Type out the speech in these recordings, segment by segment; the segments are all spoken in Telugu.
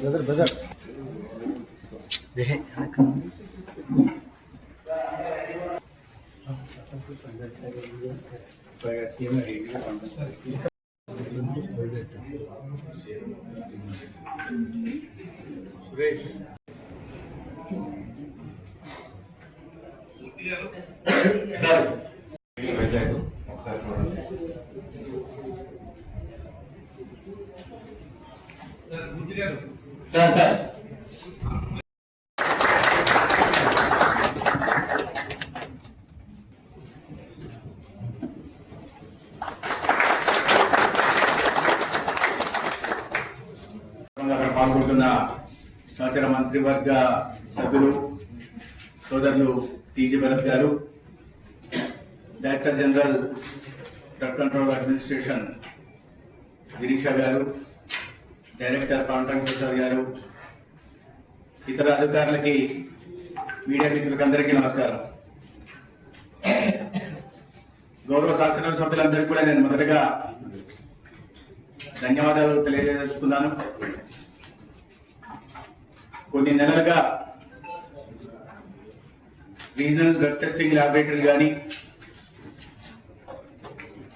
Brother brother Suresh sir sir sir. పాల్గొంటున్న సహచర మంత్రివర్గ సభ్యులు సోదరులు TG Bharat garu director general drug control administration Girisha garu director contract Prasad గారు ఇతర అధికారులకి మీడియా మిత్రులకి అందరికీ నమస్కారం. గౌరవ శాసన సభ్యులందరికీ కూడా నేను మొదటగా ధన్యవాదాలు తెలియజేస్తున్నాను. కొన్ని నెలలుగా రీజనల్ డ్రగ్ టెస్టింగ్ ల్యాబొరేటరీ కానీ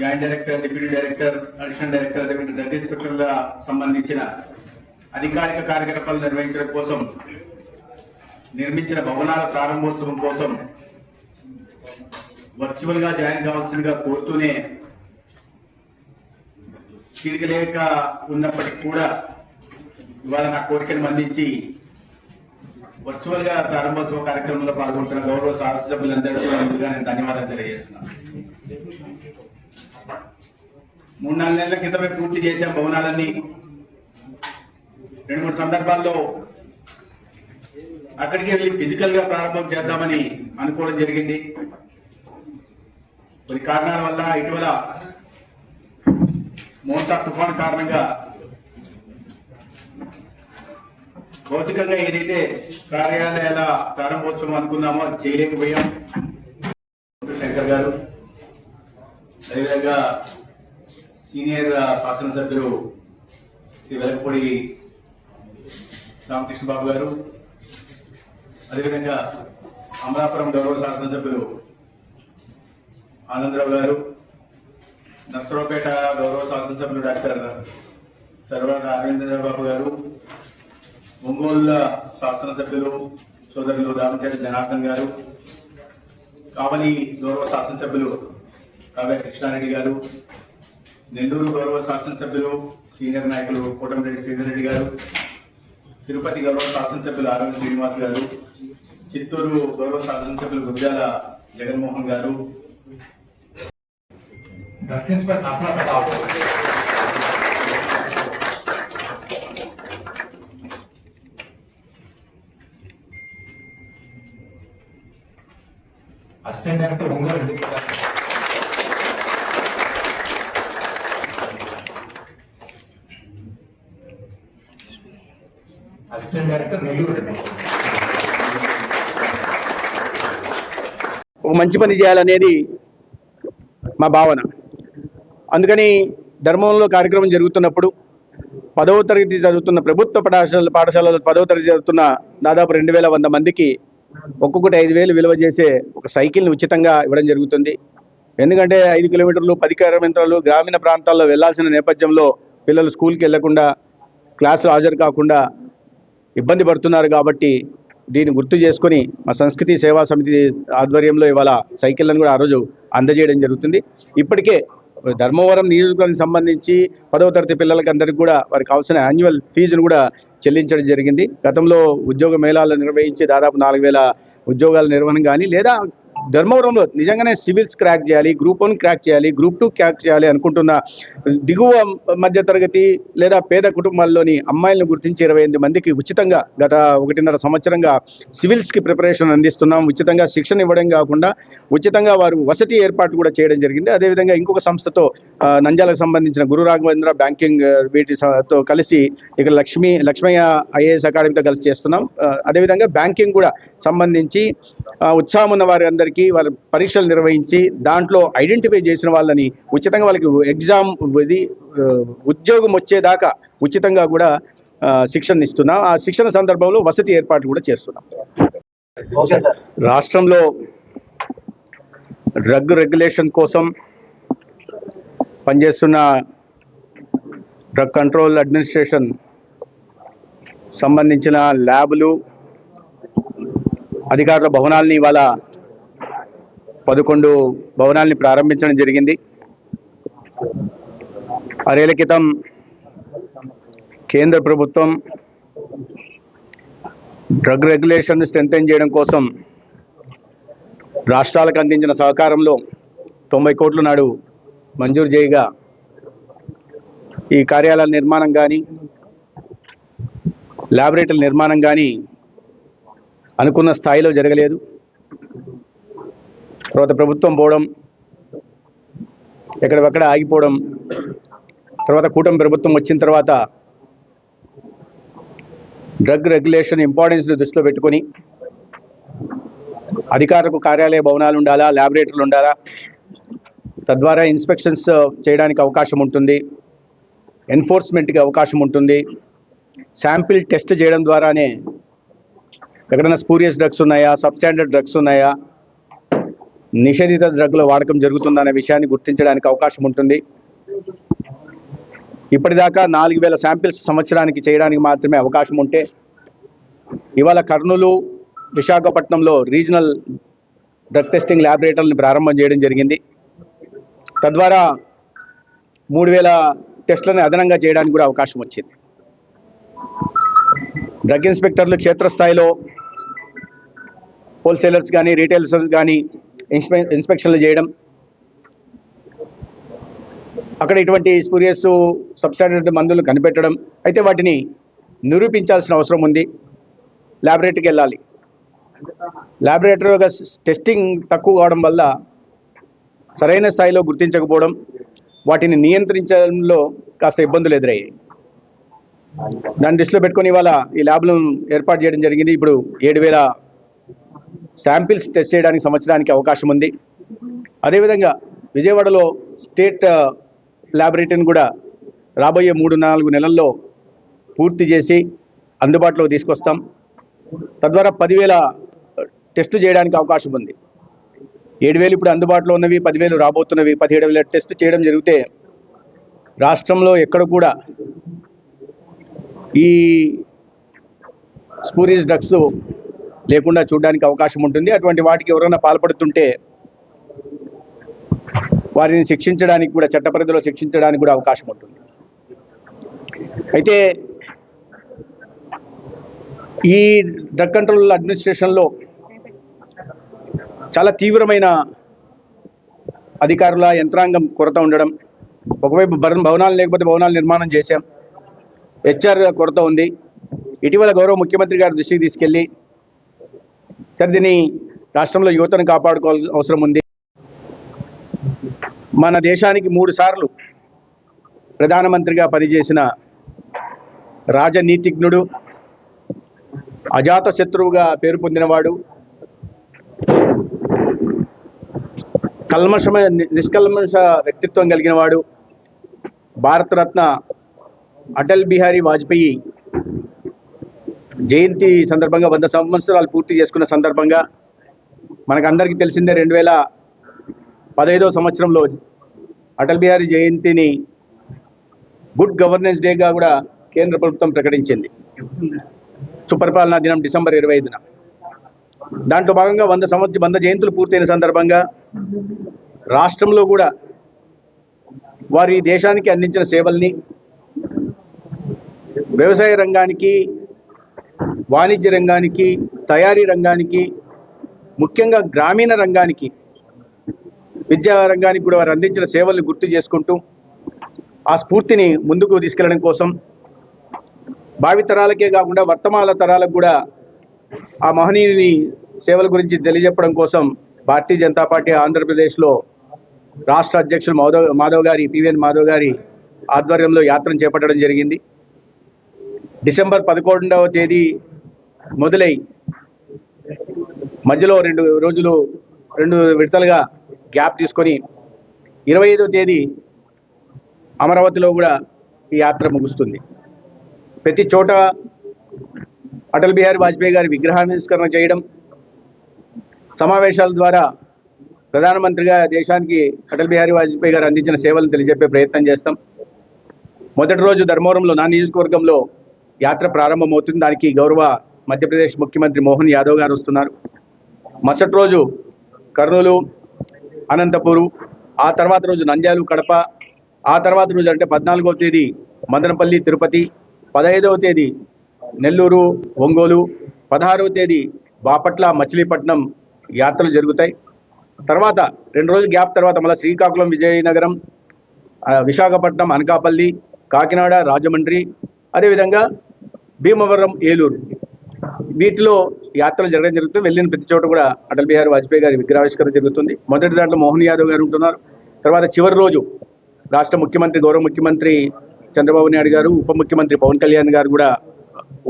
joint director deputy director additional director drug ఇన్స్పెక్టర్ల సంబంధించిన అధికారిక కార్యకలాపాలు నిర్వహించడం కోసం నిర్మించిన భవనాల ప్రారంభోత్సవం కోసం వర్చువల్గా జాయిన్ కావాల్సిందిగా కోరుతూనే తిరగలేక ఉన్నప్పటికీ కూడా ఇవాళ నా కోరికను మందించి వర్చువల్గా ప్రారంభోత్సవ కార్యక్రమంలో పాల్గొంటున్న గౌరవ శాసన సభ్యులందరికీ ముందుగా నేను ధన్యవాదాలు తెలియజేస్తున్నాను. మూడు నాలుగు నెలల క్రితమే పూర్తి చేశాం భవనాలన్నీ రెండు మూడు సందర్భాల్లో అక్కడికి వెళ్ళి ఫిజికల్గా ప్రారంభం చేద్దామని అనుకోవడం జరిగింది. కొన్ని కారణాల వల్ల ఇటీవల మోంతా తుఫాన్ కారణంగా భౌతికంగా ఏదైతే కార్యాలయాల ప్రారంభోత్సవం అనుకున్నామో చేయలేకపోయాం. శంకర్ గారు అదేవిధంగా సీనియర్ శాసనసభ్యులు శ్రీ వెలకపూడి రామకృష్ణ బాబు గారు అదేవిధంగా అమలాపురం గౌరవ శాసనసభ్యులు ఆనందరావు గారు నర్సరావుపేట గౌరవ శాసనసభ్యులు డాక్టర్ చర్వాడ అరవింద బాబు గారు ఒంగోలు శాసనసభ్యులు సోదరులు రామచంద్ర జనార్దన్ గారు కావలి గౌరవ శాసనసభ్యులు కావ్య కృష్ణారెడ్డి గారు నెల్లూరు గౌరవ శాసనసభ్యులు సీనియర్ నాయకులు కోటమిరెడ్డి శ్రీధర్రెడ్డి గారు తిరుపతి గౌరవ శాసనసభ్యులు ఆరోగ్య శ్రీనివాస్ గారు చిత్తూరు గౌరవ శాసనసభ్యులు గుద్దాల జగన్మోహన్ గారు. దట్ seems ఒక మంచి పని చేయాలనేది మా భావన. అందుకని ధర్మంలో కార్యక్రమం జరుగుతున్నప్పుడు పదవ తరగతి చదువుతున్న ప్రభుత్వ పాఠశాల పాఠశాలలో పదవ తరగతి చదువుతున్న దాదాపు రెండు వేల వంద మందికి ఒక్కొక్కటి ఐదు వేలు విలువ చేసే ఒక సైకిల్ని ఉచితంగా ఇవ్వడం జరుగుతుంది. ఎందుకంటే ఐదు కిలోమీటర్లు పది కిలోమీటర్లు గ్రామీణ ప్రాంతాల్లో వెళ్ళాల్సిన నేపథ్యంలో పిల్లలు స్కూల్కి వెళ్ళకుండా క్లాసులు హాజరు కాకుండా ఇబ్బంది పడుతున్నారు కాబట్టి దీన్ని గుర్తు చేసుకొని మా సంస్కృతి సేవా సమితి ఆధ్వర్యంలో ఇవాళ సైకిళ్ళను కూడా ఆ రోజు అందజేయడం జరుగుతుంది. ఇప్పటికే ధర్మవరం నియోజకవర్గానికి సంబంధించి పదవ తరగతి పిల్లలకి అందరికీ కూడా వారికి కావాల్సిన యాన్యువల్ ఫీజును కూడా చెల్లించడం జరిగింది. గతంలో ఉద్యోగ మేళాలు నిర్వహించి దాదాపు నాలుగు వేల ఉద్యోగాల నిర్వహణ కానీ లేదా ధర్మవరంలో నిజంగానే సివిల్స్ క్రాక్ చేయాలి గ్రూప్ వన్ క్రాక్ చేయాలి గ్రూప్ టూ క్రాక్ చేయాలి అనుకుంటున్న దిగువ మధ్య తరగతి లేదా పేద కుటుంబాల్లోని అమ్మాయిలను గుర్తించి ఇరవై ఎనిమిది మందికి ఉచితంగా గత ఒకటిన్నర సంవత్సరంగా సివిల్స్కి ప్రిపరేషన్ అందిస్తున్నాం. ఉచితంగా శిక్షణ ఇవ్వడం కాకుండా ఉచితంగా వారు వసతి ఏర్పాటు కూడా చేయడం జరిగింది. అదేవిధంగా ఇంకొక సంస్థతో ఆ, నంద్యాలకు సంబంధించిన గురు రాఘవేంద్ర బ్యాంకింగ్ వీటితో వీటి కలిసి ఇక్కడ లక్ష్మీ లక్ష్మయ్య ఐఏఎస్ అకాడమీతో కలిసి చేస్తున్నాం. అదేవిధంగా బ్యాంకింగ్ కూడా సంబంధించి ఉత్సాహం ఉన్న వారి అందరికీ వాళ్ళ పరీక్షలు నిర్వహించి దాంట్లో ఐడెంటిఫై చేసిన వాళ్ళని ఉచితంగా వాళ్ళకి ఎగ్జామ్ ఇది ఉద్యోగం వచ్చేదాకా ఉచితంగా కూడా శిక్షణ ఇస్తున్నాం. ఆ శిక్షణ సందర్భంలో వసతి ఏర్పాట్లు కూడా చేస్తున్నాం. రాష్ట్రంలో డ్రగ్ రెగ్యులేషన్ కోసం పనిచేస్తున్న డ్రగ్ కంట్రోల్ అడ్మినిస్ట్రేషన్ సంబంధించిన ల్యాబులు అధికారుల భవనాలని ఇవాళ పదకొండు భవనాల్ని ప్రారంభించడం జరిగింది. ఆరేళ్ళ క్రితం కేంద్ర ప్రభుత్వం డ్రగ్ రెగ్యులేషన్ స్ట్రెంథెన్ చేయడం కోసం రాష్ట్రాలకు అందించిన సహకారంలో తొంభై కోట్ల నాడు మంజూరు చేయగా ఈ కార్యాలయాల నిర్మాణం కానీ ల్యాబొరేటరీల నిర్మాణం కానీ అనుకున్న స్థాయిలో జరగలేదు. తర్వాత ప్రభుత్వం పోవడం ఎక్కడెక్కడ ఆగిపోవడం తర్వాత కూటమి ప్రభుత్వం వచ్చిన తర్వాత డ్రగ్ రెగ్యులేషన్ ఇంపార్టెన్స్ దృష్టిలో పెట్టుకొని అధికారులకు కార్యాలయ భవనాలు ఉండాలా ల్యాబొరేటరీలు ఉండాలా తద్వారా ఇన్స్పెక్షన్స్ చేయడానికి అవకాశం ఉంటుంది ఎన్ఫోర్స్మెంట్కి అవకాశం ఉంటుంది శాంపిల్ టెస్ట్ చేయడం ద్వారానే ఎక్కడైనా స్పూరియస్ డ్రగ్స్ ఉన్నాయా? సబ్స్టాండర్డ్ డ్రగ్స్ ఉన్నాయా? నిషేధిత డ్రగ్ల వాడకం జరుగుతుందనే విషయాన్ని గుర్తించడానికి అవకాశం ఉంటుంది. ఇప్పటిదాకా నాలుగు వేల శాంపిల్స్ సంవత్సరానికి చేయడానికి మాత్రమే అవకాశం ఉంటే ఇవాళ కర్నూలు విశాఖపట్నంలో రీజనల్ డ్రగ్ టెస్టింగ్ ల్యాబొరేటరీని ప్రారంభం చేయడం జరిగింది. తద్వారా మూడు వేల టెస్టులను అదనంగా చేయడానికి కూడా అవకాశం వచ్చింది. డ్రగ్ ఇన్స్పెక్టర్లు క్షేత్రస్థాయిలో హోల్సేలర్స్ కానీ రీటైలర్స్ కానీ ఇన్స్పె ఇన్స్పెక్షన్లు చేయడం. అక్కడ ఇటువంటి స్పూరియస్ సబ్స్టాండర్డ్ మందులు కనిపెట్టడం. అయితే వాటిని నిరూపించాల్సిన అవసరం ఉంది. ల్యాబొరేటరీకి వెళ్ళాలి. ల్యాబొరేటరీగా టెస్టింగ్ తక్కువ కావడం వల్ల సరైన స్థాయిలో గుర్తించకపోవడం వాటిని నియంత్రించడంలో కాస్త ఇబ్బందులు ఎదురయ్యాయి. దాన్ని దృష్టిలో పెట్టుకుని ఇవాళ ఈ ల్యాబ్లను ఏర్పాటు చేయడం జరిగింది. ఇప్పుడు ఏడు వేల శాంపిల్స్ టెస్ట్ చేయడానికి సంవత్సరానికి అవకాశం ఉంది. అదేవిధంగా విజయవాడలో స్టేట్ ల్యాబొరేటరీని కూడా రాబోయే మూడు నాలుగు నెలల్లో పూర్తి చేసి అందుబాటులోకి తీసుకొస్తాం. తద్వారా పదివేల టెస్టులు చేయడానికి అవకాశం ఉంది. ఏడు వేలు ఇప్పుడు అందుబాటులో ఉన్నవి పదివేలు రాబోతున్నవి పదిహేడు వేల టెస్ట్ చేయడం జరిగితే రాష్ట్రంలో ఎక్కడ కూడా ఈ స్పూరీస్ డ్రగ్స్ లేకుండా చూడడానికి అవకాశం ఉంటుంది. అటువంటి వాటికి ఎవరైనా పాల్పడుతుంటే వారిని శిక్షించడానికి కూడా చట్ట పరిధిలో శిక్షించడానికి కూడా అవకాశం ఉంటుంది. అయితే ఈ డ్రగ్ కంట్రోల్ అడ్మినిస్ట్రేషన్లో చాలా తీవ్రమైన అధికారుల యంత్రాంగం కొరత ఉండడం ఒకవైపు భవనాలు లేకపోతే భవనాలు నిర్మాణం చేశాం హెచ్ఆర్ కొరత ఉంది. ఇటీవల గౌరవ ముఖ్యమంత్రి గారి దృష్టికి తీసుకెళ్ళి సరిదిని రాష్ట్రంలో యువతను కాపాడుకోవాల్సిన అవసరం ఉంది. మన దేశానికి మూడు సార్లు ప్రధానమంత్రిగా పనిచేసిన రాజనీతిజ్ఞుడు అజాత శత్రువుగా పేరు పొందినవాడు కల్మషమైన నిష్కల్మష వ్యక్తిత్వం కలిగిన వాడు భారతరత్న అటల్ బిహారీ వాజ్పేయి జయంతి సందర్భంగా వంద సంవత్సరాలు పూర్తి చేసుకున్న సందర్భంగా మనకందరికీ తెలిసిందే రెండు వేల పదహైదో సంవత్సరంలో అటల్ బిహారీ జయంతిని గుడ్ గవర్నెన్స్ డేగా కూడా కేంద్ర ప్రభుత్వం ప్రకటించింది. సుపరిపాలనా దినం డిసెంబర్ ఇరవై ఐదున. దాంట్లో భాగంగా వంద సంవత్సరం వంద జయంతులు పూర్తయిన సందర్భంగా రాష్ట్రంలో కూడా వారి దేశానికి అందించిన సేవల్ని వ్యవసాయ రంగానికి వాణిజ్య రంగానికి తయారీ రంగానికి ముఖ్యంగా గ్రామీణ రంగానికి విద్యా రంగానికి కూడా వారు అందించిన సేవలను గుర్తు చేసుకుంటూ ఆ స్ఫూర్తిని ముందుకు తీసుకెళ్ళడం కోసం భావితరాలకే కాకుండా వర్తమాన తరాలకు కూడా ఆ మహనీయుని సేవల గురించి తెలియజెప్పడం కోసం భారతీయ జనతా పార్టీ ఆంధ్రప్రదేశ్లో రాష్ట్ర అధ్యక్షులు మాధవ్ మాధవ్ గారి పివిఎన్ మాధవ్ గారి ఆధ్వర్యంలో యాత్రను చేపట్టడం జరిగింది. డిసెంబర్ పదకొండవ తేదీ మొదలై మధ్యలో రెండు రోజులు రెండు విడతలుగా గ్యాప్ తీసుకొని ఇరవై ఐదో తేదీ అమరావతిలో కూడా ఈ యాత్ర ముగుస్తుంది. ప్రతి చోట అటల్ బిహారీ వాజ్పేయి గారి విగ్రహావిష్కరణ చేయడం సమావేశాల ద్వారా ప్రధానమంత్రిగా దేశానికి అటల్ బిహారీ వాజ్పేయి గారు అందించిన సేవలను తెలియజెప్పే ప్రయత్నం చేస్తాం. మొదటి రోజు ధర్మవరంలో నా నియోజకవర్గంలో యాత్ర ప్రారంభమవుతుంది. దానికి గౌరవ మధ్యప్రదేశ్ ముఖ్యమంత్రి మోహన్ యాదవ్ గారు వస్తున్నారు. మరుసటి రోజు కర్నూలు అనంతపూరు ఆ తర్వాత రోజు నంద్యాలు కడప ఆ తర్వాత రోజు అంటే పద్నాలుగవ తేదీ మదనపల్లి తిరుపతి పదహైదవ తేదీ నెల్లూరు ఒంగోలు పదహారవ తేదీ బాపట్ల మచిలీపట్నం యాత్రలు జరుగుతాయి. తర్వాత రెండు రోజులు గ్యాప్ తర్వాత మళ్ళీ శ్రీకాకుళం విజయనగరం విశాఖపట్నం అనకాపల్లి కాకినాడ రాజమండ్రి. అదేవిధంగా భీమవరం ఏలూరు. వీటిలో యాత్రలు జరగడం జరుగుతుంది. వెళ్ళిన ప్రతి చోట కూడా అటల్ బిహారీ వాజ్పేయి గారి విగ్రహావిష్కరణ జరుగుతుంది. మొదటి దాంట్లో మోహన్ యాదవ్ గారు ఉంటున్నారు. తర్వాత చివరి రోజు రాష్ట్ర ముఖ్యమంత్రి గౌరవ ముఖ్యమంత్రి చంద్రబాబు నాయుడు గారు ఉప ముఖ్యమంత్రి పవన్ కళ్యాణ్ గారు కూడా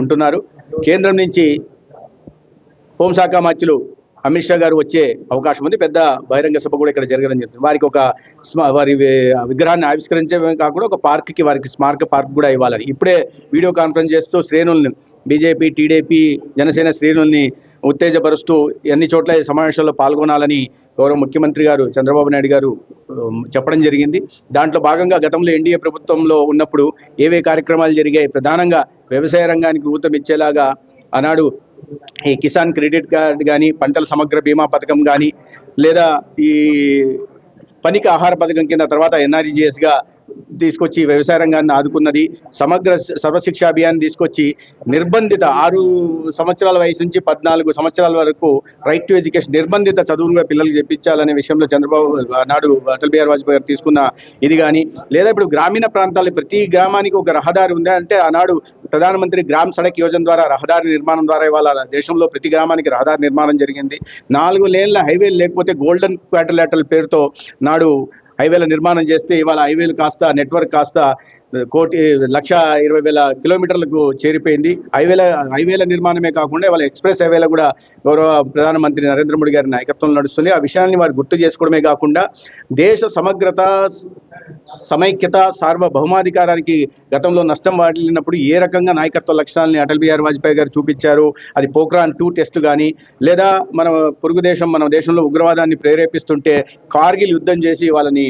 ఉంటున్నారు. కేంద్రం నుంచి హోంశాఖ మంత్రులు అమిత్ షా గారు వచ్చే అవకాశం ఉంది. పెద్ద బహిరంగ సభ కూడా ఇక్కడ జరగడం జరుగుతుంది. వారికి ఒక స్మ- వారి విగ్రహాన్ని ఆవిష్కరించడమే కాకుండా ఒక పార్క్కి వారికి స్మారక పార్క్ కూడా ఇవ్వాలని. ఇప్పుడే వీడియో కాన్ఫరెన్స్ చేస్తూ శ్రేణుల్ని బీజేపీ టీడీపీ జనసేన శ్రేణుల్ని ఉత్తేజపరుస్తూ అన్ని చోట్ల సమావేశాల్లో పాల్గొనాలని గౌరవ ముఖ్యమంత్రి గారు చంద్రబాబు నాయుడు గారు చెప్పడం జరిగింది. దాంట్లో భాగంగా గతంలో ఎన్డీఏ ప్రభుత్వంలో ఉన్నప్పుడు ఏవే కార్యక్రమాలు జరిగాయి? ప్రధానంగా వ్యవసాయ రంగానికి ఊతమిచ్చేలాగా ఆనాడు ఈ కిసాన్ క్రెడిట్ కార్డ్ కానీ పంటల సమగ్ర బీమా పథకం కానీ లేదా ఈ పనికి ఆహార పథకం కింద తర్వాత ఎన్ఆర్జీఎస్గా తీసుకొచ్చి వ్యవసాయ రంగాన్ని ఆదుకున్నది సమగ్ర సర్వశిక్ష అభియాన్ తీసుకొచ్చి నిర్బంధిత ఆరు సంవత్సరాల వయసు నుంచి పద్నాలుగు సంవత్సరాల వరకు రైట్ టు ఎడ్యుకేషన్ నిర్బంధిత చదువులుగా పిల్లలకు చెప్పించాలనే విషయంలో చంద్రబాబు నాడు అటల్ బిహారీ వాజ్పేయి గారు తీసుకున్న ఇది కానీ లేదా ఇప్పుడు గ్రామీణ ప్రాంతాల్లో ప్రతి గ్రామానికి ఒక రహదారి ఉంది అంటే ఆనాడు ప్రధానమంత్రి గ్రామ్ సడక్ యోజన ద్వారా రహదారి నిర్మాణం ద్వారా ఇవాళ దేశంలో ప్రతి గ్రామానికి రహదారి నిర్మాణం జరిగింది. నాలుగు లేన్ల హైవేలు లేకపోతే గోల్డెన్ క్వాటర్లాటల్ పేరుతో నాడు హైవేల నిర్మాణం చేస్తే ఇవాళ హైవేలు కాస్త నెట్వర్క్ కాస్త కోటి లక్ష ఇరవై వేల కిలోమీటర్లకు చేరిపోయింది. హైవేల హైవేల నిర్మాణమే కాకుండా ఇవాళ ఎక్స్ప్రెస్ హైవేల కూడా గౌరవ ప్రధానమంత్రి నరేంద్ర మోడీ గారి నాయకత్వంలో నడుస్తుంది. ఆ విషయాన్ని వారు గుర్తు చేసుకోవడమే కాకుండా దేశ సమగ్రత సమైక్యత సార్వభౌమాధికారానికి గతంలో నష్టం వాటిల్లినప్పుడు ఏ రకంగా నాయకత్వ లక్షణాలని అటల్ బిహారీ వాజ్పేయి గారు చూపించారు? అది పోఖ్రాన్ టూ టెస్ట్ కానీ లేదా మన పొరుగు దేశం మన దేశంలో ఉగ్రవాదాన్ని ప్రేరేపిస్తుంటే కార్గిల్ యుద్ధం చేసి వాళ్ళని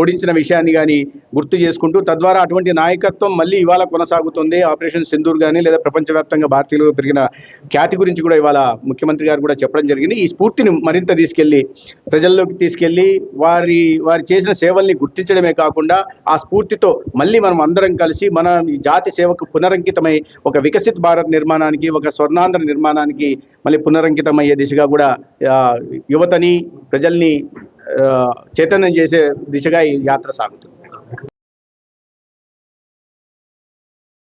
ఓడించిన విషయాన్ని కానీ గుర్తు చేసుకుంటూ తద్వారా అటువంటి నాయకత్వం మళ్ళీ ఇవాళ కొనసాగుతుంది. ఆపరేషన్ సింధూర్ కానీ లేదా ప్రపంచవ్యాప్తంగా భారతీయులు పెరిగిన ఖ్యాతి గురించి కూడా ఇవాళ ముఖ్యమంత్రి గారు కూడా చెప్పడం జరిగింది. ఈ స్ఫూర్తిని మరింత తీసుకెళ్ళి ప్రజల్లోకి తీసుకెళ్ళి వారి వారి చేసిన సేవల్ని గుర్తించడమే కాకుండా ఆ స్ఫూర్తితో మళ్ళీ మనం అందరం కలిసి మన ఈ జాతి సేవకు పునరంకితమై ఒక వికసిత్ భారత్ నిర్మాణానికి ఒక స్వర్ణాంధ్ర నిర్మాణానికి మళ్ళీ పునరంకితమయ్యే దిశగా కూడా యువతని ప్రజల్ని చైతన్యం చేసే దిశగా ఈ యాత్ర సాగుతుంది.